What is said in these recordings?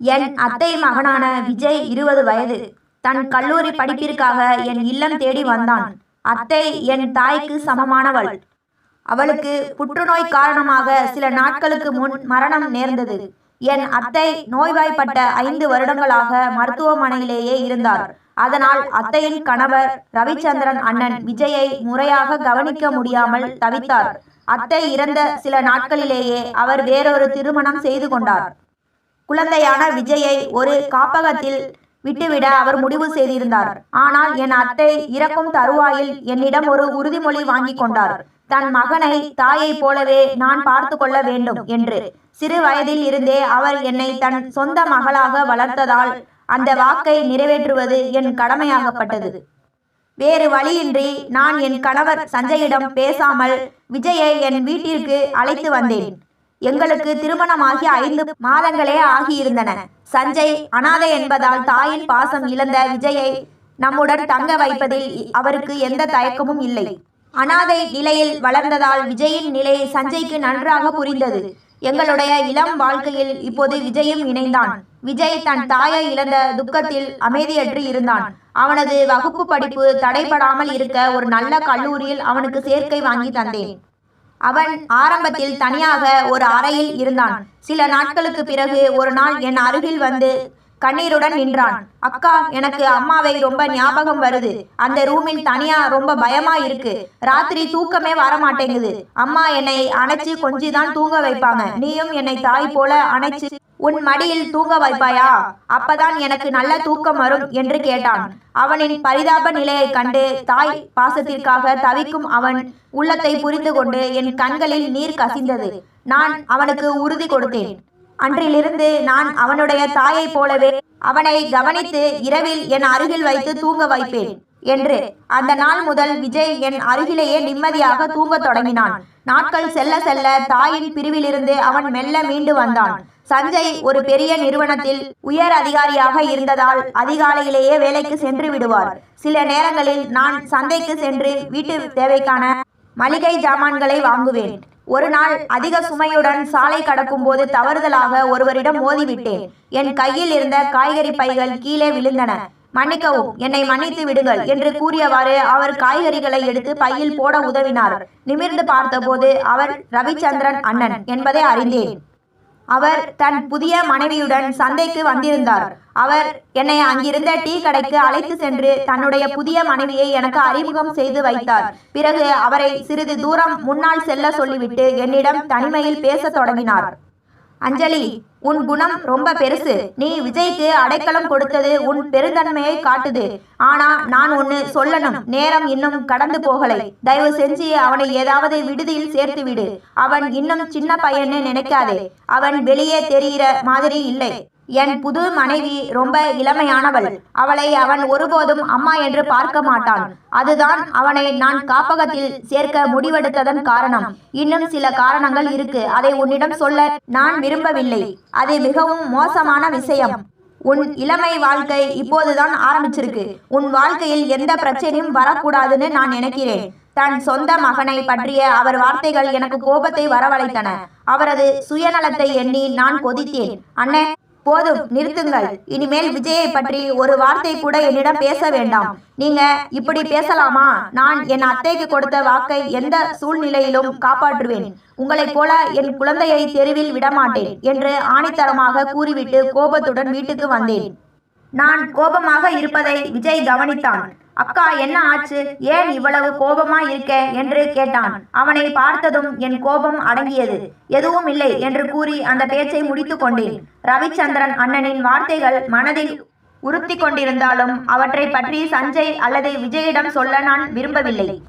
என் அத்தை மகனான விஜய் இருபது வயது. தன் கல்லூரி படிப்பிற்காக என் இல்லம் தேடி வந்தான். அத்தை என் தாய்க்கு சமமானவள். அவளுக்கு புற்றுநோய் காரணமாக சில நாட்களுக்கு முன் மரணம் நேர்ந்தது. என் அத்தை நோய்வாய்ப்பட்ட ஐந்து வருடங்களாக மருத்துவமனையிலேயே இருந்தார். அதனால் அத்தையின் கணவர் ரவிச்சந்திரன் அண்ணன் விஜயை முறையாக கவனிக்க முடியாமல் தவித்தார். அத்தை இறந்த சில நாட்களிலேயே அவர் வேறொரு திருமணம் செய்து கொண்டார். குழந்தையான விஜயை ஒரு காப்பகத்தில் விட்டுவிட அவர் முடிவு செய்திருந்தார். ஆனால் என் அத்தை இறக்கும் தருவாயில் என்னிடம் ஒரு உறுதிமொழி வாங்கி கொண்டார். தன் மகனை தாயைப் போலவே நான் பார்த்து கொள்ள வேண்டும் என்று. சிறு வயதில் இருந்தே அவர் என்னை தன் சொந்த மகளாக வளர்த்ததால் அந்த வாக்கை நிறைவேற்றுவது என் கடமையாகப்பட்டது. வேறு வழியின்றி நான் என் கணவர் சஞ்சயிடம் பேசாமல் விஜயை என் வீட்டிற்கு அழைத்து வந்தேன். எங்களுக்கு திருமணமாகி ஐந்து மாதங்களே ஆகியிருந்தன. சஞ்சய் அனாதை என்பதால் தாயின் பாசம் இழந்த விஜயை நம்முடன் தங்க வைப்பதில் அவருக்கு எந்த தயக்கமும் இல்லை. அனாதை நிலையில் வளர்ந்ததால் விஜயின் நிலை சஞ்சய்க்கு நன்றாக புரிந்தது. எங்களுடைய இளம் வாழ்க்கையில் இப்போது விஜயும் இணைந்தான். விஜய் தன் தாயை இழந்த துக்கத்தில் அமைதியற்று இருந்தான். அவனது வகுப்பு படிப்பு தடைபடாமல் இருக்க ஒரு நல்ல கல்லூரியில் அவனுக்கு சேர்க்கை வாங்கி தந்தேன். அவன் ஆரம்பத்தில் தனியாக ஒரு அறையில் இருந்தான். சில நாட்களுக்கு பிறகு ஒரு நாள் என் அருகில் வந்து கண்ணீருடன் நின்றான். அக்கா எனக்கு அம்மாவை ரொம்ப ஞாபகம் வருது. அந்த ரூமில் தனியா ரொம்ப பயமா இருக்கு. ராத்திரி தூக்கமே வர மாட்டேங்குது. அம்மா என்னை அணைச்சு கொஞ்சிதான் தூங்க வைப்பாங்க. நீயும் என்னை தாய் போல அணைச்சு உன் மடியில் தூங்க வைப்பாயா? அப்பதான் எனக்கு நல்ல தூக்கம் வரும் என்று கேட்டான். அவனின் பரிதாப நிலையை கண்டு தாய் பாசத்திற்காக தவிக்கும் அவன் உள்ளத்தை புரிந்து கொண்டு என் கண்களில் நீர் கசிந்தது. நான் அவனுக்கு உறுதி கொடுத்தேன். அன்றிலிருந்து நான் அவனுடைய தாயைப் போலவே அவனை கவனித்து இரவில் என் அருகில் வைத்து தூங்க வைப்பேன் என்று அந்த நாள் முதல் விஜய் என் அருகிலேயே நிம்மதியாக தூங்கத் தொடங்கினான். நாட்கள் செல்ல செல்ல தாயின் பிரிவிலிருந்து அவன் மெல்ல மீண்டு வந்தான். சஞ்சய் ஒரு பெரிய நிறுவனத்தில் உயர் அதிகாரியாக இருந்ததால் அதிகாலையிலேயே வேலைக்கு சென்று விடுவார். சில நேரங்களில் நான் சந்தைக்கு சென்று வீட்டு தேவைக்கான மளிகை ஜாமான்களை வாங்குவேன். ஒரு நாள் அதிக சுமையுடன் சாலை கடக்கும் போது தவறுதலாக ஒருவரிடம் மோதிவிட்டேன். என் கையில் இருந்த காய்கறி பைகள் கீழே விழுந்தன. மன்னிக்கவும் என்னை மன்னித்து விடுங்கள் என்று கூறியவாறு அவர் காய்கறிகளை எடுத்து பையில் போட உதவினார். நிமிர்ந்து பார்த்தபோது அவர் ரவிச்சந்திரன் அண்ணன் என்பதை அறிந்தேன். அவர் தன் புதிய மனைவியுடன் சந்தைக்கு வந்திருந்தார். அவர் என்னை அங்கிருந்த டீ கடைக்கு அழைத்து சென்று தன்னுடைய புதிய மனைவியை எனக்கு அறிமுகம் செய்து வைத்தார். பிறகு அவரை சிறிது தூரம் முன்னால் செல்ல சொல்லிவிட்டு என்னிடம் தனிமையில் பேசத் தொடங்கினார். அஞ்சலி உன் குணம் ரொம்ப பெருசு. நீ விஜய்க்கு அடைக்கலம் கொடுத்தது உன் பெருந்தன்மையை காட்டுது. ஆனா நான் ஒன்னு சொல்லணும். நேரம் இன்னும் கடந்து போகலை. தயவு செஞ்சு அவனை ஏதாவது விடுதியில் சேர்த்து விடு. அவன் இன்னும் சின்ன பையன்னு நினைக்காதே. அவன் வெளியே தெரிகிற மாதிரி இல்லை. என் புது மனைவி ரொம்ப இளமையானவள். அவளை அவன் ஒருபோதும் அம்மா என்று பார்க்க மாட்டான். அதுதான் அவனை நான் காப்பகத்தில் சேர்க்க முடிவெடுத்ததன் காரணம். இன்னும் சில காரணங்கள் இருக்கு. அதை உன்னிடம் சொல்ல நான் விரும்பவில்லை. அது மிகவும் மோசமான விஷயம். உன் இளமை வாழ்க்கை இப்போதுதான் ஆரம்பிச்சிருக்கு. உன் வாழ்க்கையில் எந்த பிரச்சனையும் வரக்கூடாதுன்னு நான் நினைக்கிறேன். தன் சொந்த மகனை பற்றிய அவர் வார்த்தைகள் எனக்கு கோபத்தை வரவழைத்தன. அவரது சுயநலத்தை எண்ணி நான் கொதித்தேன். அண்ணே போதும் நிறுத்துங்கள். இனிமேல் விஜயை பற்றி ஒரு வார்த்தை கூட என்னிடம் பேச வேண்டாம். நீங்க இப்படி பேசலாமா? நான் என் அத்தைக்கு கொடுத்த வாக்கை எந்த சூழ்நிலையிலும் காப்பாற்றுவேன். உங்களைப் போல என் குழந்தையை தெருவில் விடமாட்டேன் என்று ஆணித்தரமாக கூறிவிட்டு கோபத்துடன் வீட்டுக்கு வந்தேன். நான் கோபமாக இருப்பதை விஜய் கவனித்தான். அக்கா என்ன ஆச்சு? ஏன் இவ்வளவு கோபமா இருக்க என்று கேட்டான். அவனை பார்த்ததும் என் கோபம் அடங்கியது. எதுவும் இல்லை என்று கூறி அந்த பேச்சை முடித்து கொண்டேன். ரவிச்சந்திரன் அண்ணனின் வார்த்தைகள் மனதில் உறுத்தி கொண்டிருந்தாலும் அவற்றை பற்றி சஞ்சய் அல்லது விஜயிடம் சொல்ல நான் விரும்பவில்லை.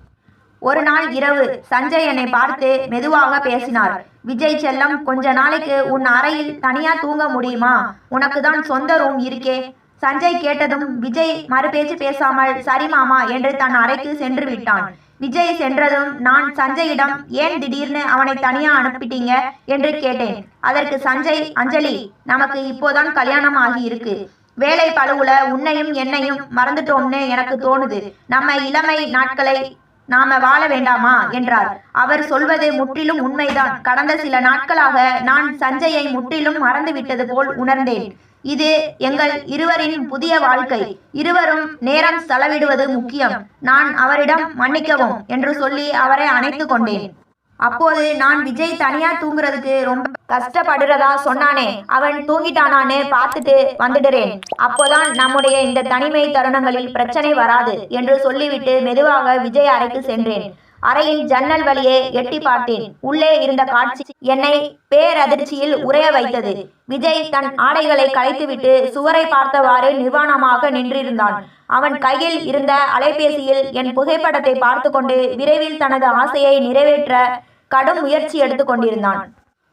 ஒரு நாள் இரவு சஞ்சய் என்னை பார்த்து மெதுவாக பேசினார். விஜய் செல்லம் கொஞ்ச நாளைக்கு உன் அறையில் தனியா தூங்க முடியுமா? உனக்கு தான் சொந்த ரூம் இருக்கே. சஞ்சய் கேட்டதும் விஜய் மறுபேச்சு பேசாமல் சரி மாமா என்று தன் அறைக்கு சென்று விட்டான். விஜய் சென்றதும் நான் சஞ்சயிடம் ஏன் திடீர்னு அவனை தனியா அனுப்பிட்டீங்க? என்று கேட்டேன். அதற்கு சஞ்சய் அஞ்சலி நமக்கு இப்போதான் கல்யாணம் ஆகி இருக்கு வேலை பழுவுல உன்னையும் என்னையும் மறந்துட்டோம்னு எனக்கு தோணுது. நம்ம இளமை நாட்களை நாம வாழ வேண்டாமா? என்றார். அவர் சொல்வது முற்றிலும் உண்மைதான். கடந்த சில நாட்களாக நான் சஞ்சயை முற்றிலும் மறந்து விட்டது போல் உணர்ந்தேன். இது எங்கள் இருவரின் புதிய வாழ்க்கை. இருவரும் நேரம் செலவிடுவது முக்கியம். நான் அவரிடம் மன்னிக்கவும் என்று சொல்லி அவரை அணைத்து கொண்டேன். அப்போது நான் விஜய் தனியா தூங்குறதுக்கு ரொம்ப கஷ்டப்படுறதா சொன்னானே. அவன் தூங்கிட்டானான்னு பார்த்துட்டு வந்துடுறேன். அப்போதான் நம்முடைய இந்த தனிமை தருணங்களில் பிரச்சனை வராது என்று சொல்லிவிட்டு மெதுவாக விஜய் அறைக்கு சென்றேன். அறையின் ஜன்னல் வழியே எட்டி பார்த்தேன். உள்ளே இருந்த காட்சி என்னை பேரதிர்ச்சியில் உறைய வைத்தது. விஜய் தன் ஆடைகளை களைத்துவிட்டு சுவரை பார்த்தவாறு நிர்வாணமாக நின்றிருந்தான். அவன் கையில் இருந்த அலைபேசியில் என் புகைப்படத்தை பார்த்து கொண்டு விரைவில் தனது ஆசையை நிறைவேற்ற கடும் முயற்சி எடுத்து கொண்டிருந்தான்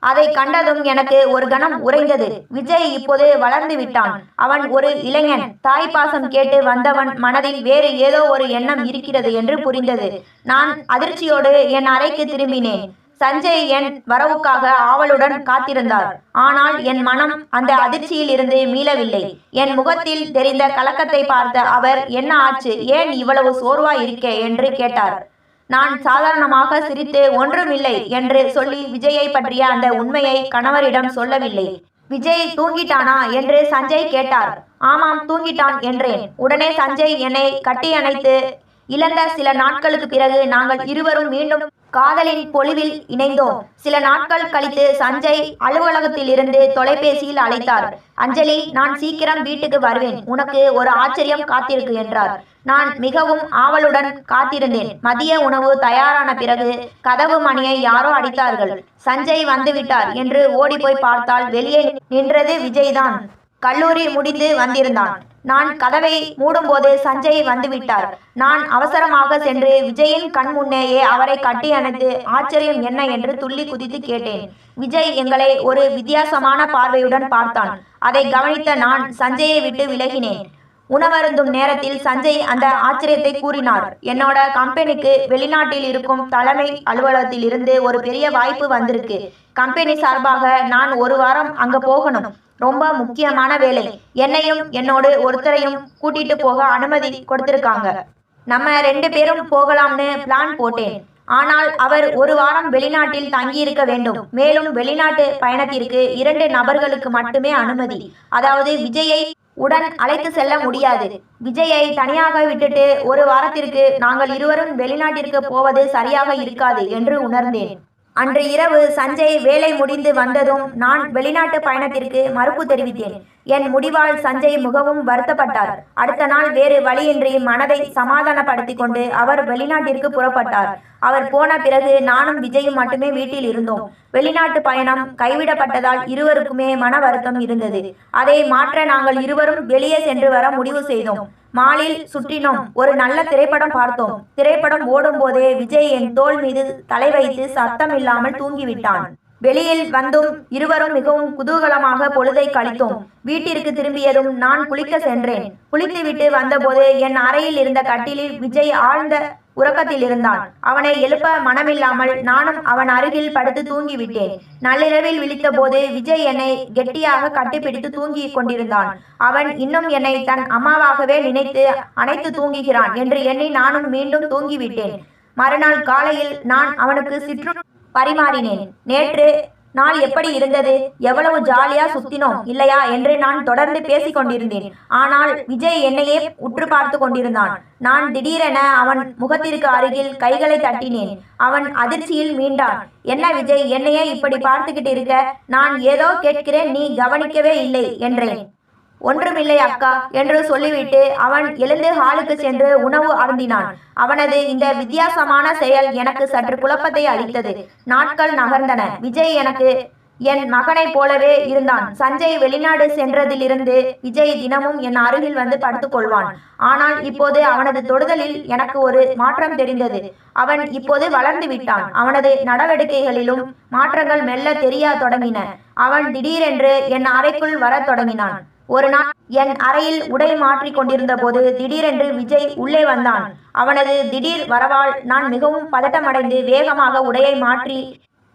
அதை கண்டதும் எனக்கு ஒரு கணம் உறைந்தது. விஜய் இப்போது வளர்ந்து விட்டான். அவன் ஒரு இளைஞன். தாய் பாசம் கேட்டு வந்தவன் மனதில் வேறு ஏதோ ஒரு எண்ணம் இருக்கிறது என்று புரிந்தது. நான் அதிர்ச்சியோடு என் அறைக்கு திரும்பினேன். சஞ்சய் என் வரவுக்காக ஆவலுடன் காத்திருந்தார். ஆனால் என் மனம் அந்த அதிர்ச்சியில் இருந்து மீளவில்லை. என் முகத்தில் தெரிந்த கலக்கத்தை பார்த்த அவர் என்ன ஆச்சு? ஏன் இவ்வளவு சோர்வா இருக்கே? என்று கேட்டார். நான் சாதாரணமாக சிரித்து ஒன்றுமில்லை என்று சொல்லி விஜயை பற்றிய அந்த உண்மையை கணவரிடம் சொல்லவில்லை. விஜய் தூங்கிட்டானா? என்று சஞ்சய் கேட்டார். ஆமாம் தூங்கிட்டான் என்றேன். உடனே சஞ்சய் என்னை கட்டி அணைத்து இழந்த சில நாட்களுக்கு பிறகு நாங்கள் இருவரும் மீண்டும் காதலின் பொழிவில் இணைந்தோம். சில நாட்கள் கழித்து சஞ்சய் அலுவலகத்தில் இருந்து தொலைபேசியில் அழைத்தார். அஞ்சலி நான் சீக்கிரம் வீட்டுக்கு வருவேன். உனக்கு ஒரு ஆச்சரியம் காத்திருக்கு என்றார். நான் மிகவும் ஆவலுடன் காத்திருந்தேன். மதிய உணவு தயாரான பிறகு கதவு மணியை யாரோ அடித்தார்கள். சஞ்சய் வந்துவிட்டார் என்று ஓடிப்போய் பார்த்தால் வெளியே நின்றது விஜய்தான். கல்லூரி முடிந்து வந்திருந்தான். நான் கதவை மூடும்போது சஞ்சய் வந்துவிட்டார். நான் அவசரமாக சென்று விஜயின் கண் முன்னேயே அவரை கட்டி அணைத்து ஆச்சரியம் என்ன? என்று துள்ளி குதித்து கேட்டேன். விஜய் எங்களை ஒரு வித்தியாசமான பார்வையுடன் பார்த்தான். அதை கவனித்த நான் சஞ்சயை விட்டு விலகினேன். உணவருந்தும் நேரத்தில் சஞ்சய் அந்த ஆச்சரியத்தை கூறினார். என்னோட கம்பெனிக்கு வெளிநாட்டில் இருக்கும் தலைமை அலுவலகத்தில் இருந்து ஒரு பெரிய வாய்ப்பு வந்திருக்கு. கம்பெனி சார்பாக நான் ஒரு வாரம் அங்க போகணும். ரொம்ப முக்கியமான வேலை. என்னையும் என்னோடு ஒருத்தரையும் கூட்டிட்டு போக அனுமதி கொடுத்திருக்காங்க. நம்ம ரெண்டு பேரும் போகலாம்னு பிளான் போட்டேன். ஆனால் அவர் ஒரு வாரம் வெளிநாட்டில் தங்கியிருக்க வேண்டும். மேலும் வெளிநாட்டு பயணத்திற்கு இரண்டு நபர்களுக்கு மட்டுமே அனுமதி. அதாவது விஜயை உடன் அழைத்து செல்ல முடியாது. விஜயை தனியாக விட்டுட்டு ஒரு வாரத்திற்கு நாங்கள் இருவரும் வெளிநாட்டிற்கு போவது சரியாக இருக்காது என்று உணர்ந்தேன். அன்று இரவு சஞ்சய் வேலை முடிந்து வந்ததும் நான் வெளிநாட்டு பயணத்திற்கு மறுப்பு தெரிவித்தேன். என் முடிவால் சஞ்சய் மிகவும் வருத்தப்பட்டார். அடுத்த நாள் வேறு வழியின்றி மனதை சமாதானப்படுத்திக் கொண்டு அவர் வெளிநாட்டிற்கு புறப்பட்டார். அவர் போன பிறகு நானும் விஜயும் மட்டுமே வீட்டில் இருந்தோம். வெளிநாட்டு பயணம் கைவிடப்பட்டதால் இருவருக்குமே மன வருத்தம் இருந்தது. அதை மாற்ற நாங்கள் இருவரும் வெளியே சென்று வர முடிவு செய்தோம். மாலில் சுற்றினோம். ஒரு நல்ல திரைப்படம் பார்த்தோம். திரைப்படம் ஓடும் போதே விஜய் என் தோள் மீது தலை வைத்து சத்தம் இல்லாமல் தூங்கிவிட்டான். வெளியில் வந்தும் இருவரும் மிகவும் குதூகலமாக பொழுதை கழித்தோம். வீட்டிற்கு திரும்பியதும் நான் குளிக்க சென்றேன். குளித்துவிட்டு வந்தபோது என் அறையில் இருந்த கட்டிலில் விஜய் ஆழ்ந்த உறக்கத்தில் இருந்தான். அவனை எழுப்ப மனமில்லாமல் நானும் அவன் அருகில் படுத்து தூங்கிவிட்டேன். நள்ளிரவில் விழித்தபோது விஜய் என்னை கெட்டியாக கட்டிப்பிடித்து தூங்கி கொண்டிருந்தான். அவன் இன்னும் என்னை தன் அம்மாவாகவே நினைத்து அணைத்து தூங்குகிறான் என்று எண்ணி நானும் மீண்டும் தூங்கிவிட்டேன். மறுநாள் காலையில் நான் அவனுக்கு சிற்று பரிமாறினேன். நேற்று நாள் எப்படி இருந்தது? எவ்வளவு ஜாலியா சுத்தினோம்? இல்லையா? என்று நான் தொடர்ந்து பேசிக் கொண்டிருந்தேன். ஆனால் விஜய் என்னையே உற்று பார்த்து கொண்டிருந்தான். நான் திடீரென அவன் முகத்திற்கு அருகில் கைகளை தட்டினேன். அவன் அதிர்ச்சியில் மீண்டான். என்ன விஜய்? என்னையே இப்படி பார்த்துக்கிட்டு இருக்க? நான் ஏதோ கேட்கிறேன். நீ கவனிக்கவே இல்லை என்றேன். ஒன்றுமில்லை அக்கா என்று சொல்லிவிட்டு அவன் எழுந்து ஹாலுக்கு சென்று உணவு அருந்தினான். அவனது இந்த வித்தியாசமான செயல் எனக்கு சற்று குழப்பத்தை அளித்தது. நாட்கள் நகர்ந்தன. விஜய் எனக்கு என் மகனைப் போலவே இருந்தான். சஞ்சய் வெளிநாடு சென்றதிலிருந்து விஜய் தினமும் என் அருகில் வந்து படுத்துக் கொள்வான் ஆனால் இப்போது அவனது தொடுதலில் எனக்கு ஒரு மாற்றம் தெரிந்தது. அவன் இப்போது வளர்ந்து விட்டான். அவனது நடவடிக்கைகளிலும் மாற்றங்கள் மெல்ல தெரிய தொடங்கின. அவன் திடீரென்று என் அறைக்குள் வரத் தொடங்கினான். ஒரு நாள் என் அறையில் உடை மாற்றிக் கொண்டிருந்த போது திடீரென்று விஜய் உள்ளே வந்தான். அவனது திடீர் வரவால் நான் மிகவும் பதட்டமடைந்து வேகமாக உடையை மாற்றி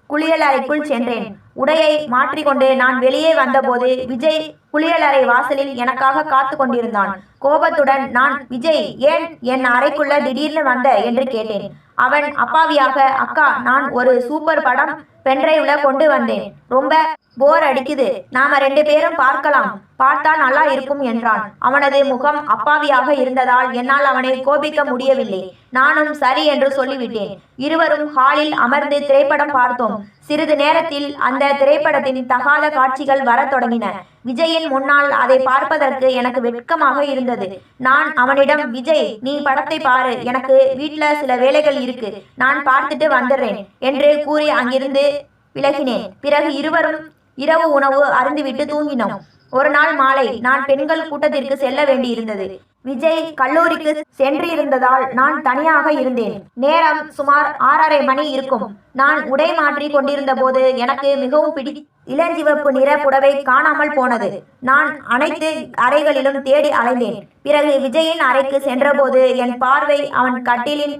குளியல் அறைக்குள் சென்றேன். உடையை மாற்றிக்கொண்டு நான் வெளியே வந்தபோது விஜய் குளியலறை வாசலில் எனக்காக காத்து கொண்டிருந்தான். கோபத்துடன் நான் விஜய் ஏன் என் அறைக்குள்ள திடீர்னு வந்த? என்று கேட்டேன். அவன் அப்பாவியாக அக்கா நான் ஒரு சூப்பர் படம் பென்ட்ரைவ்ல கொண்டு வந்தேன். ரொம்ப போர் அடிக்குது. நாம ரெண்டு பேரும் பார்க்கலாம். பார்த்தா நல்லா இருக்கும் என்றான். அவனது முகம் அப்பாவியாக இருந்ததால் என்னால் அவனை கோபிக்க முடியவில்லை. நானும் சரி என்று சொல்லிவிட்டேன். இருவரும் ஹாலில் அமர்ந்து திரைப்படம் பார்த்தோம். சிறிது நேரத்தில் அந்த திரைப்படத்தின் தகாத காட்சிகள் வர தொடங்கின. விஜயின் முன்னால் அதை பார்ப்பதற்கு எனக்கு வெட்கமாக இருந்தது. நான் அவனிடம் விஜய் நீ படத்தை பாரு. எனக்கு வீட்டுல சில வேலைகள் இருக்கு. நான் பார்த்துட்டு வந்துடுறேன் என்று கூறி அங்கிருந்து விலகினேன். பிறகு இருவரும் இரவு உணவு அருந்துவிட்டு தூங்கினோம். ஒரு நாள் மாலை நான் பெண்கள் கூட்டத்திற்கு செல்ல வேண்டியிருந்தது. விஜய் கல்லூரிக்கு சென்றிருந்ததால் நான் தனியாக இருந்தேன். நேரம் சுமார் ஆறரை மணி இருக்கும். நான் உடை மாற்றி கொண்டிருந்த போது எனக்கு மிகவும் பிடி இளஞ்சிவப்பு நிற புடவை காணாமல் போனது. நான் அனைத்து அறைகளிலும் தேடி அலைந்தேன். பிறகு விஜயின் அறைக்கு சென்றபோது என் பார்வை அவன் கட்டிலின்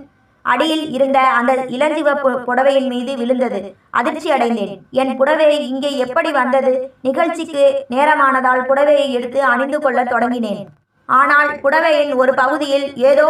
அடியில் இருந்த அந்த இளஞ்சிவப்பு புடவையின் மீது விழுந்தது. அதிர்ச்சி அடைந்தேன். என் புடவை இங்கே எப்படி வந்தது? நிகழ்ச்சிக்கு நேரமானதால் புடவையை எடுத்து அணிந்து கொள்ள தொடங்கினேன். ஆனால் புடவையின் ஒரு பகுதியில் ஏதோ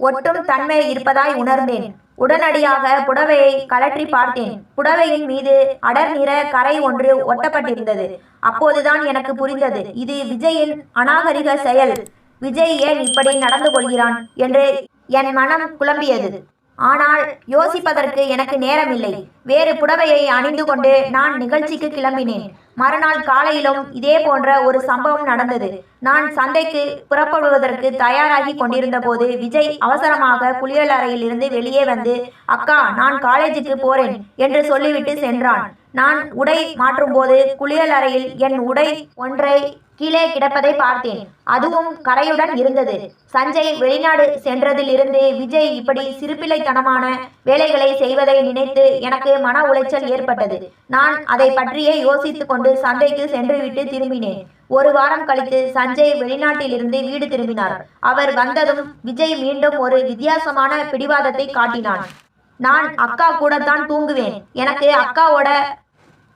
ஒட்டும் தன்மை இருப்பதாய் உணர்ந்தேன். உடனடியாக புடவையை கலற்றி பார்த்தேன். புடவையின் மீது அடர் நிற கரை ஒன்று ஒட்டப்பட்டிருந்தது. அப்போதுதான் எனக்கு புரிந்தது இது விஜயின் அநாகரிக செயல். விஜய் ஏன் இப்படி நடந்து கொள்கிறான் என்று என் மனம் குழம்பியது. ஆனால் யோசிப்பதற்கு எனக்கு நேரமில்லை. வேறு புடவையை அணிந்து கொண்டு நான் நிகழ்ச்சிக்கு கிளம்பினேன். மறுநாள் காலையிலும் இதே போன்ற ஒரு சம்பவம் நடந்தது. நான் சந்தைக்கு புறப்படுவதற்கு தயாராகி கொண்டிருந்த போது விஜய் அவசரமாக குளியலறையில் இருந்து வெளியே வந்து அக்கா நான் காலேஜுக்கு போறேன் என்று சொல்லிவிட்டு சென்றான். நான் உடை மாற்றும்போது குளியலறையில் என் உடை ஒன்றை கீழே கிடப்பதை பார்த்தேன். அதுவும் கரையுடன் இருந்தது. சஞ்சய் வெளிநாடு சென்றதிலிருந்து விஜய் இப்படி சிறுபிள்ளைத்தனமான வேலைகளை செய்வதை நினைத்து எனக்கு மன உளைச்சல் ஏற்பட்டது. நான் அதை பற்றியே யோசித்துக் கொண்டு சந்தைக்கு சென்றுவிட்டு திரும்பினேன். ஒரு வாரம் கழித்து சஞ்சய் வெளிநாட்டிலிருந்து வீடு திரும்பினார். அவர் வந்ததும் விஜய் மீண்டும் ஒரு வித்தியாசமான பிடிவாதத்தை காட்டினான் நான் அக்கா கூட தான் தூங்குவேன். எனக்கு அக்காவோட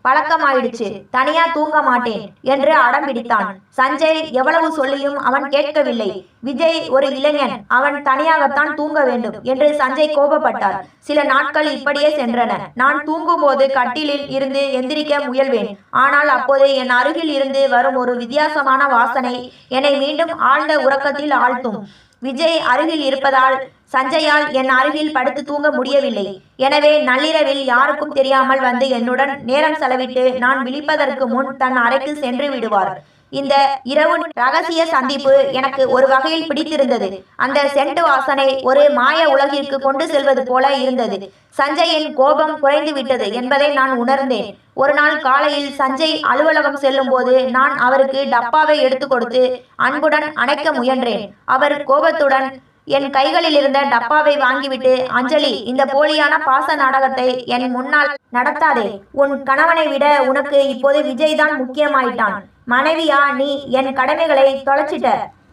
பழக்கமாயிடுச்சு. தனியா தூங்க மாட்டேன் என்று அடம் பிடித்தான். சஞ்சய் எவ்வளவு சொல்லியும் அவன் கேட்கவில்லை. விஜய் ஒரு இளைஞன். அவன் தனியாகத்தான் தூங்க வேண்டும் என்று சஞ்சய் கோபப்பட்டார். சில நாட்கள் இப்படியே சென்றன. நான் தூங்கும்போது கட்டிலில் இருந்து எந்திரிக்க முயல்வேன். ஆனால் அப்போது என் அருகில் இருந்து வரும் ஒரு வித்தியாசமான வாசனை என்னை மீண்டும் ஆழ்ந்த உறக்கத்தில் ஆழ்த்தும். விஜய் அருகில் இருப்பதால் சஞ்சயால் என் அருகில் படுத்து தூங்க முடியவில்லை. எனவே நள்ளிரவில் யாருக்கும் தெரியாமல் வந்து என்னுடன் நேரம் செலவிட்டு நான் விழிப்பதற்கு முன் தன் அறைக்கு சென்று விடுவார். இந்த இரவு ரகசிய சந்திப்பு எனக்கு ஒரு வகையில் பிடித்திருந்தது. அந்த சென்ட் வாசனை ஒரு மாய உலகிற்கு கொண்டு செல்வது போல இருந்தது. சஞ்சயின் கோபம் குறைந்து விட்டது என்பதை நான் உணர்ந்தேன். ஒரு நாள் காலையில் சஞ்சய் அலுவலகம் செல்லும் போது நான் அவருக்கு டப்பாவை எடுத்து கொடுத்து அன்புடன் அணைக்க முயன்றேன். அவர் கோபத்துடன் என் கைகளில் இருந்த டப்பாவை வாங்கிவிட்டு அஞ்சலி இந்த போலியான பாச நாடகத்தை என் முன்னால் நடத்தாதே. உன் கணவனை விட உனக்கு இப்போது விஜய் தான் முக்கியமாயிட்டான். மனைவியா நீ என் கடமைகளை தொலைச்சிட்ட.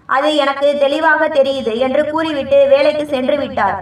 அது எனக்கு தெளிவாக தெரியுது என்று கூறிவிட்டு வேலைக்கு சென்று விட்டார்.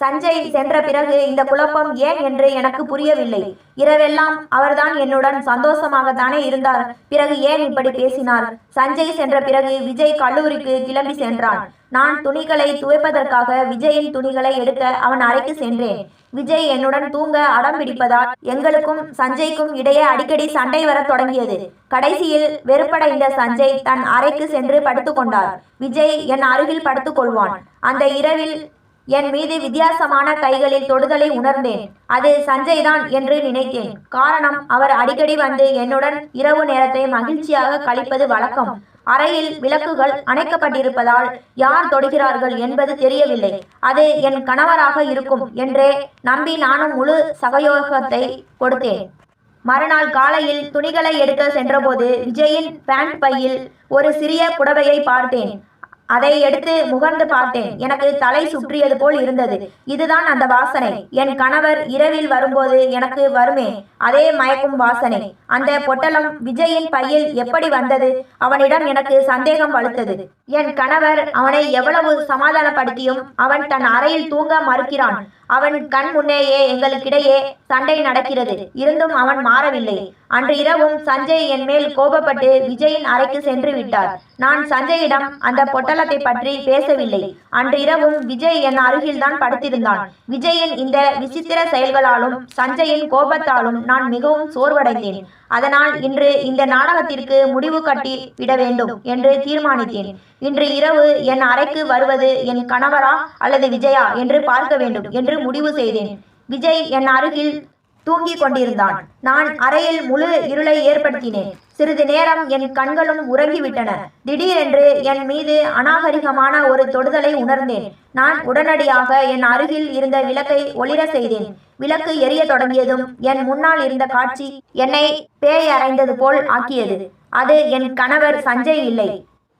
சஞ்சய் சென்ற பிறகு இந்த குழப்பம் ஏன் என்று எனக்கு புரியவில்லை. இரவெல்லாம் அவர்தான் என்னுடன் சந்தோஷமாகத்தானே இருந்தார். பிறகு ஏன் இப்படி பேசினார்? சஞ்சய் சென்ற பிறகு விஜய் கல்லூரிக்கு கிளம்பி சென்றான். நான் துணிகளை துவைப்பதற்காக விஜயின் துணிகளை எடுக்க அவன் அறைக்கு சென்றேன். விஜய் என்னுடன் தூங்க அடம் பிடிப்பதால் எங்களுக்கும் சஞ்சய்க்கும் இடையே அடிக்கடி சண்டை வரத் தொடங்கியது. கடைசியில் வெறுப்படைந்த சஞ்சய் தன் அறைக்கு சென்று படுத்துக்கொண்டார் விஜய் என் அருகில் படுத்துக் கொள்வான். அந்த இரவில் என் மீது வித்தியாசமான கைகளில் தொடுதலை உணர்ந்தேன். அது சஞ்சய் தான் என்று நினைத்தேன். காரணம் அவர் அடிக்கடி வந்து என்னுடன் இரவு நேரத்தை மகிழ்ச்சியாக கழிப்பது வழக்கம். அறையில் விளக்குகள் அணைக்கப்பட்டிருப்பதால் யார் தொடுகிறார்கள் என்பது தெரியவில்லை. அது என் கணவராக இருக்கும் என்றே நம்பி நானும் முழு சகயோகத்தை கொடுத்தேன். மறுநாள் காலையில் துணிகளை எடுக்க சென்றபோது விஜயின் பேண்ட் பையில் ஒரு சிறிய புடவையை பார்த்தேன். அதை எடுத்து முகர்ந்து பார்த்தேன். எனக்கு தலை சுற்றியது போல் இருந்தது. இதுதான் அந்த வாசனை. என் கணவர் இரவில் வரும்போது எனக்கு வருமே. அதே மயக்கும் வாசனை. அந்த பொட்டலம் விஜயின் பையில் எப்படி வந்தது? அவனிடம் எனக்கு சந்தேகம் வலுத்தது. என் கணவர் அவனை எவ்வளவு சமாதானப்படுத்தியும் அவன் தன் அறையில் தூங்க மறுக்கிறான். அவன் கண் முன்னேயே எங்களுக்கிடையே சண்டை நடக்கிறது. இருந்தும் அவன் மாறவில்லை. அன்று இரவும் சஞ்சய் என் மேல் கோபப்பட்டு விஜயின் அறைக்கு சென்று விட்டார். நான் சஞ்சயிடம் அந்த பொட்டலத்தை பற்றி பேசவில்லை. அன்று இரவும் விஜய் என் அருகில்தான் படுத்திருந்தான். விஜயின் இந்த விசித்திர செயல்களாலும் சஞ்சயின் கோபத்தாலும் நான் மிகவும் சோர்வடைந்தேன். அதனால் இன்று இந்த நாடகத்திற்கு முடிவு கட்டி விட வேண்டும் என்று தீர்மானித்தேன். இன்று இரவு என் அறைக்கு வருவது என் கணவரா அல்லது விஜயா என்று பார்க்க வேண்டும் என்று முடிவு செய்தேன். விஜய் என் அருகில் தூங்கிக் கொண்டிருந்தான். நான் அறையில் முழு இருளை ஏற்படுத்தினேன். சிறிது நேரம் என் கண்களும் உறங்கிவிட்டன. திடீரென்று என் மீது அநாகரிகமான ஒரு தொடுதலை உணர்ந்தேன். நான் உடனடியாக என் அருகில் இருந்த விளக்கை ஒளிர செய்தேன். விளக்கு எரிய தொடங்கியதும் என் முன்னால் இருந்த காட்சி என்னை பேய் அறைந்தது போல் ஆக்கியது. அது என் கணவர் சஞ்சய் இல்லை.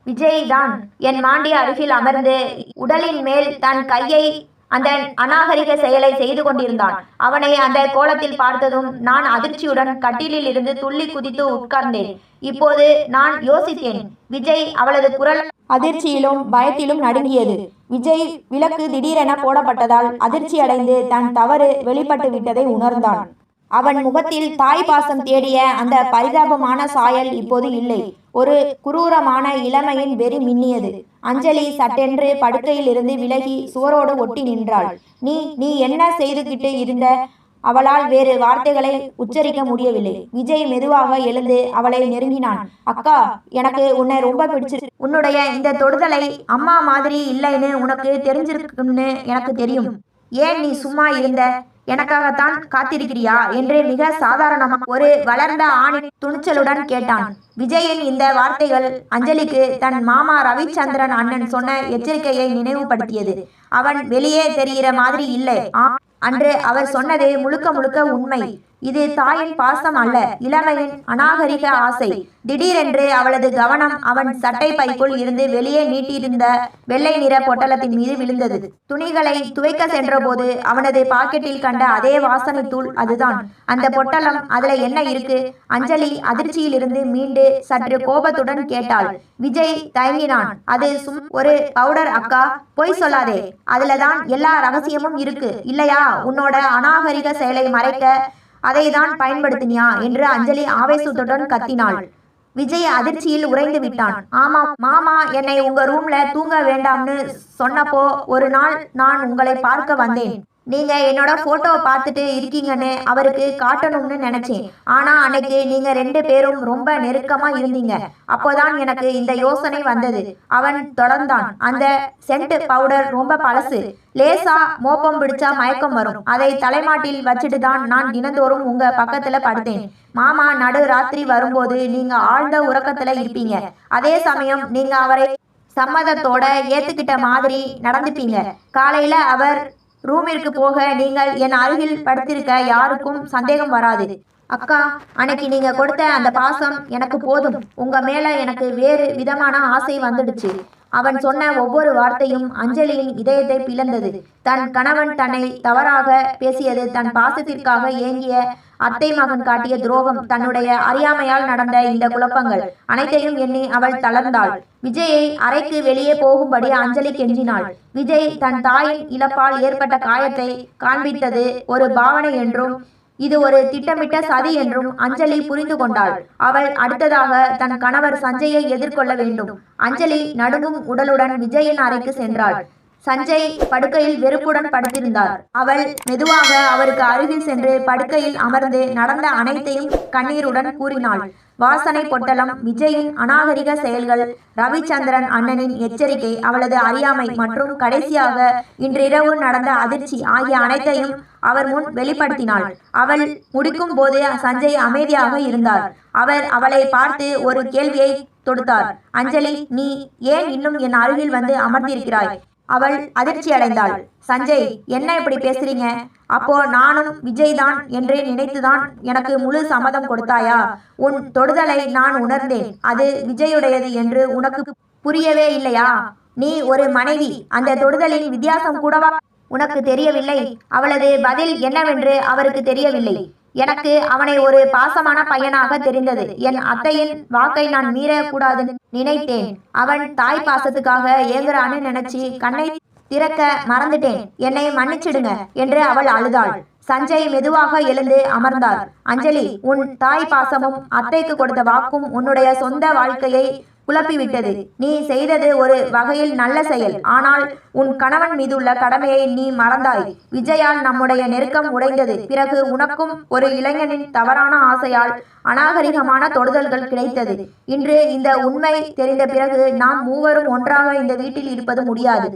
விஜய் தான் என் மாண்டிய அருகில் அமர்ந்து உடலின் மேல் தன் கையை அந்த அநாகரிக செயலை செய்து கொண்டிருந்தான். அவனை அந்த கோலத்தில் பார்த்ததும் நான் அதிர்ச்சியுடன் கட்டிலில் இருந்து துள்ளி குதித்து உட்கார்ந்தேன். இப்போது நான் யோசித்தேன். விஜய் அவளது குரல் அதிர்ச்சியிலும் பயத்திலும் நடுங்கியது. விஜய் விளக்கு திடீரென போடப்பட்டதால் அதிர்ச்சியடைந்து தன் தவறு வெளிப்பட்டு விட்டதை உணர்ந்தான். அவன் முகத்தில் தாய் பாசம் தேடிய அந்த பரிதாபமான சாயல் இப்போது இல்லை. ஒரு குரூரமான இளமையின் வெறி மின்னியது. அஞ்சலி சட்டென்று படுக்கையில் இருந்து விலகி சுவரோடு ஒட்டி நின்றாள். நீ நீ என்ன செய்துகிட்டு இருந்த? அவளால் வேறு வார்த்தைகளை உச்சரிக்க முடியவில்லை. விஜய் மெதுவாக எழுந்து அவளை நெருங்கினான். அக்கா எனக்கு உன்னை ரொம்ப பிடிச்சிருக்கு. உன்னுடைய இந்த தொடுதலை அம்மா மாதிரி இல்லைன்னு உனக்கு தெரிஞ்சிருக்குன்னு எனக்கு தெரியும். ஏன் நீ சும்மா இருந்த? எனக்காகத்தான் காத்திருக்கிறியா? என்று மிக சாதாரணமாக ஒரு வளர்ந்த ஆணின் துணிச்சலுடன் கேட்டான். விஜயின் இந்த வார்த்தைகள் அஞ்சலிக்கு தன் மாமா ரவிச்சந்திரன் அண்ணன் சொன்ன எச்சரிக்கையை நினைவுபடுத்தியது. அவன் வெளியே தெரிகிற மாதிரி இல்லை. அன்று அவர் சொன்னது முழுக்க முழுக்க உண்மை. இது தாயின் பாசம் அல்ல இளமையின் அநாகரிக ஆசை. திடீரென்று அவளது கவனம் அவன் சட்டை பைக்குள் இருந்து வெளியே நீட்டியிருந்த வெள்ளை நிற பொட்டலத்தின் மீது விழுந்தது. துணிகளை துவைக்க சென்றபோது அவனது பாக்கெட்டில் கண்ட அதே வாசனை தூள் அதுதான். அந்த பொட்டலம் அதுல என்ன இருக்கு? அஞ்சலி அதிர்ச்சியிலிருந்து மீண்டு சற்று கோபத்துடன் கேட்டாள். விஜய் தயங்கினான். அது சும் ஒரு பவுடர் அக்கா. பொய் சொல்லாதே. அதுலதான் எல்லா ரகசியமும் இருக்கு. இல்லையா? உன்னோட அநாகரிக செயலை மறைக்க அதை தான் பயன்படுத்தினியா? என்று அஞ்சலி ஆவேசத்துடன் கத்தினாள். விஜய் அதிர்ச்சியில் உறைந்து விட்டான். ஆமா மாமா என்னை உங்க ரூம்ல தூங்க வேண்டாம்னு சொன்னப்போ ஒரு நாள் நான் உங்களை பார்க்க வந்தேன். நீங்க என்னோட ஃபோட்டோவை பார்த்துட்டு இருக்கீங்கன்னு அவருக்கு காட்டணும்னு நினைச்சேன். ஆனா அன்னைக்கு நீங்க ரெண்டு பேரும் ரொம்ப நெருக்கமா இருந்தீங்க. அப்போதான் எனக்கு இந்த யோசனை வந்தது. அவன் தொடர்ந்தான். அந்த சென்ட் பவுடர் ரொம்ப பழசு. லேசா மோப்பம் பிடிச்சா மயக்கம் வரும். அதை தலைமாட்டில் வச்சுட்டு தான் நான் தினந்தோறும் உங்க பக்கத்துல படுத்தேன். மாமா நடு ராத்திரி வரும்போது நீங்க ஆழ்ந்த உறக்கத்துல இருப்பீங்க. அதே சமயம் நீங்க அவரை சம்மதத்தோட ஏத்துக்கிட்ட மாதிரி நடந்துப்பீங்க. காலையில அவர் ரூமிற்கு போக நீங்கள் என் அருகில் படுத்திருக்க யாருக்கும் சந்தேகம் வராது. அக்கா அன்னைக்கு நீங்க கொடுத்த அந்த பாசம் எனக்கு போதும். உங்க மேல எனக்கு வேறு விதமான ஆசை வந்துடுச்சு. அவன் சொன்ன ஒவ்வொரு வார்த்தையும் அஞ்சலியின் இதயத்தை பிளந்தது. தன் கணவன் தன்னை தவறாக பேசியது தன் பாசத்திற்காக ஏங்கிய அத்தை மகன் காட்டிய துரோகம் தன்னுடைய அறியாமையால் நடந்த இந்த குழப்பங்கள் அனைத்தையும் எண்ணி அவள் தளர்ந்தாள். விஜயை அறைக்கு வெளியே போகும்படி அஞ்சலி கெஞ்சினாள். விஜய் தன் தாயின் இழப்பால் ஏற்பட்ட காயத்தை காண்பித்தது ஒரு பாவனை என்றும் இது ஒரு திட்டமிட்ட சதி என்றும் அஞ்சலி புரிந்து கொண்டாள். அவள் அடுத்ததாக தன் கணவர் சஞ்சயை எதிர்கொள்ள வேண்டும். அஞ்சலி நடுங்கும் உடலுடன் விஜயின் அறைக்கு சென்றாள். சஞ்சய் படுக்கையில் வெறுப்புடன் படுத்திருந்தார். அவள் மெதுவாக அவருக்கு அருகில் சென்று படுக்கையில் அமர்ந்து நடந்த அனைத்தையும் கண்ணீருடன் கூறினாள். வாசனை பொட்டலம் விஜயின் அநாகரிக செயல்கள் ரவிச்சந்திரன் அண்ணனின் எச்சரிக்கை அவளது அறியாமை மற்றும் கடைசியாக இன்றிரவு நடந்த அதிர்ச்சி ஆகிய அனைத்தையும் அவர் முன் வெளிப்படுத்தினாள். அவள் முடிக்கும் போது சஞ்சய் அமைதியாக இருந்தார். அவர் அவளை பார்த்து ஒரு கேள்வியை தொடுத்தார். அஞ்சலி நீ ஏன் இன்னும் என் அருகில் வந்து அமர்ந்திருக்கிறாய்? அவள் அதிர்ச்சி அடைந்தாள் சஞ்சய் என்ன இப்படி பேசுறீங்க? அப்போ நானும் விஜய் தான் என்றே நினைத்துதான் எனக்கு முழு சம்மதம் கொடுத்தாயா? உன் தொடுதலை நான் உணர்ந்தேன். அது விஜயுடையது என்று உனக்கு புரியவே இல்லையா? நீ ஒரு மனைவி. அந்த தொடுதலின் வித்தியாசம் கூடவா? உனக்கு தெரியவில்லை. அவளது பதில் என்னவென்று அவருக்கு தெரியவில்லை. எனக்கு அவனை ஒரு பாசமான பையனாக தெரிந்தது. என் அத்தையின் வாக்கை நான் மீறக்கூடாதுன்னு நினைத்தேன். அவன் தாய் பாசத்துக்காக ஏங்குறான்னு நினைச்சு கண்ணை திறக்க மறந்துட்டேன். என்னை மன்னிச்சிடுங்க என்று அவள் அழுதாள். சஞ்சய் மெதுவாக எழுந்து அமர்ந்தார். அஞ்சலி உன் தாய் பாசமும் அத்தைக்கு கொடுத்த வாக்கும் உன்னுடைய சொந்த வாழ்க்கையை குழப்பிவிட்டது. நீ செய்தது ஒரு வகையில் நல்ல செயல். ஆனால் உன் கணவன் மீதுள்ள கடமையை நீ மறந்தாய். விஜயால் நம்முடைய நெருக்கம் உடைந்தது. பிறகு உனக்கும் ஒரு இளைஞனின் தவறான ஆசையால் அநாகரிகமான தொடுதல்கள் கிடைத்தது. இன்று இந்த உண்மை தெரிந்த பிறகு நாம் மூவரும் ஒன்றாக இந்த வீட்டில் இருப்பது முடியாது.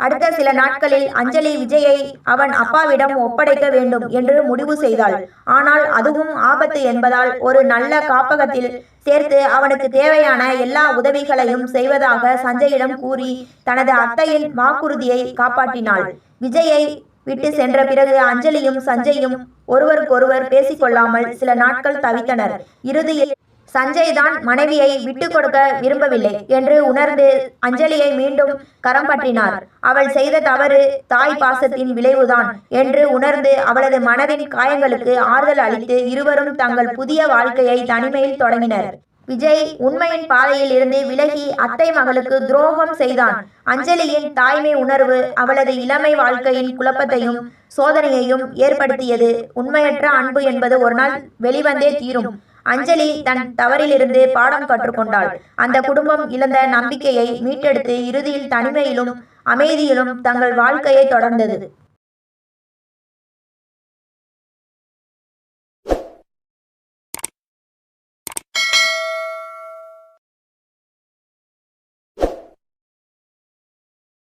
அடுத்த சில நாட்களில் அஞ்சலி விஜயை அவன் அப்பாவிடம் ஒப்படைக்க வேண்டும் என்று முடிவு செய்தாள். ஆனால் அதுவும் ஆபத்து என்பதால் ஒரு நல்ல காப்பகத்தில் சேர்த்து அவனுக்கு தேவையான எல்லா உதவிகளையும் செய்வதாக சஞ்சயிடம் கூறி தனது அத்தையின் வாக்குறுதியை காப்பாற்றினாள். விஜயை விட்டு சென்ற பிறகு அஞ்சலியும் சஞ்சயும் ஒருவருக்கொருவர் பேசிக்கொள்ளாமல் சில நாட்கள் தவித்தனர். இறுதியில் சஞ்சய் தான் மனைவியை விட்டு கொடுக்க விரும்பவில்லை என்று உணர்ந்து அஞ்சலியை மீண்டும் கரம் பற்றினார். அவள் செய்த தவறு தாய் பாசத்தின் விளைவுதான் என்று உணர்ந்து அவளது மனதின் காயங்களுக்கு ஆறுதல் அளித்து இருவரும் தங்கள் புதிய வாழ்க்கையை தனிமையில் தொடங்கினர். விஜய் உண்மையின் பாதையில் இருந்து விலகி அத்தை மகளுக்கு துரோகம் செய்தான். அஞ்சலியின் தாய்மை உணர்வு அவளது இளமை வாழ்க்கையின் குழப்பத்தையும் சோதனையையும் ஏற்படுத்தியது. உண்மையற்ற அன்பு என்பது ஒரு நாள் வெளிவந்தே தீரும். அஞ்சலி தன் தவறிலிருந்து பாடம் கற்றுக்கொண்டாள். அந்த குடும்பம் இழந்த நம்பிக்கையை மீட்டெடுத்து இறுதியில் தனிமையிலும் அமைதியிலும் தங்கள் வாழ்க்கையை தொடர்ந்தது.